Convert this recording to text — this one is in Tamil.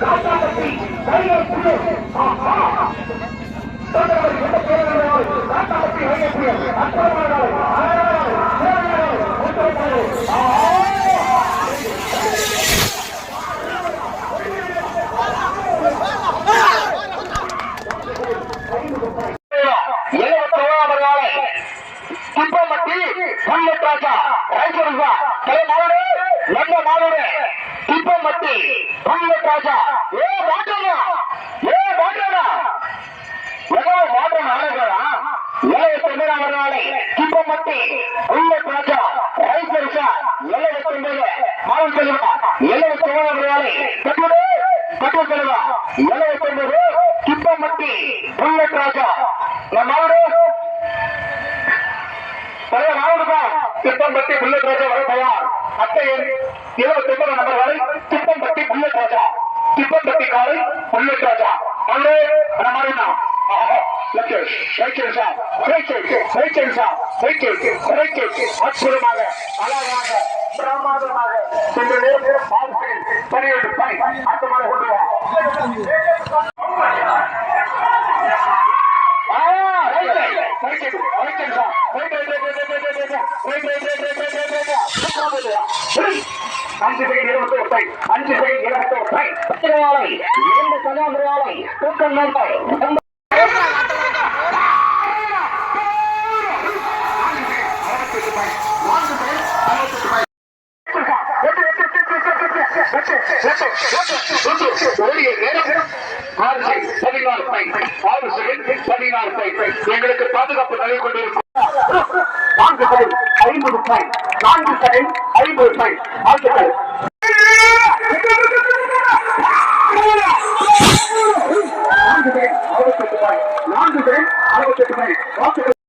காட்டாபட்டி ரயில்வே குழு ஆஹா தொண்டர்கள் எந்த பேரவையால் காட்டாபட்டி குப்பமட்டி புல்லத்தாச்சா ரைசருசா தலைமாவடு நல்ல மாவடு பத்தி காங்கிரஸ் ராஜா. ஏ மாற்றமா ஏ மாற்றமா எவ்வளவு மாற்றம் ஆளுகிறா நிலைய தொண்டராளர்களை கிப்பமத்தி காங்கிரஸ் ராஜா ரைஸ் பரிசா நிலைய தொண்டர் மாவன் செல்வா நிலைய தொண்டராளர்களை கட்டுரை கட்டுரை செல்வா நிலைய தொண்டர் கிப்பமத்தி காங்கிரஸ் ராஜா. நம்ம தலைவர் ஆளுதான் கிப்பமத்தி புல்லட் ராஜா அட்டை எண் இருபத்தி ஒன்பது நம்பர் வரை திப்பம்பட்டி புல்லட் ரோஜா திப்பம்பட்டி காலை புல்லட் ரோஜா அங்கே மாறினா அற்புதமாக அழகாக பிரமாதமாக. சென்று பணியோடு பணி கொண்டு வா. அஞ்சு செகண்ட் இருபத்தி ஒற்றை அஞ்சு செகண்ட் இருபத்தி ஒற்றை திருவாலை இரண்டு கதாந்திரவாலை எங்களுக்கு பாதுகாப்பு நகை கொண்டிருக்கும் பாயிண்ட் நான்கு செகண்ட் ஐம்பது பாயிண்ட் வாழ்த்துக்கள் நான்கு செகண்ட் அறுபத்தெட்டு பாயிண்ட் நான்கு செகண்ட் அறுபத்தெட்டு பாயிண்ட் வாழ்த்துக்கள்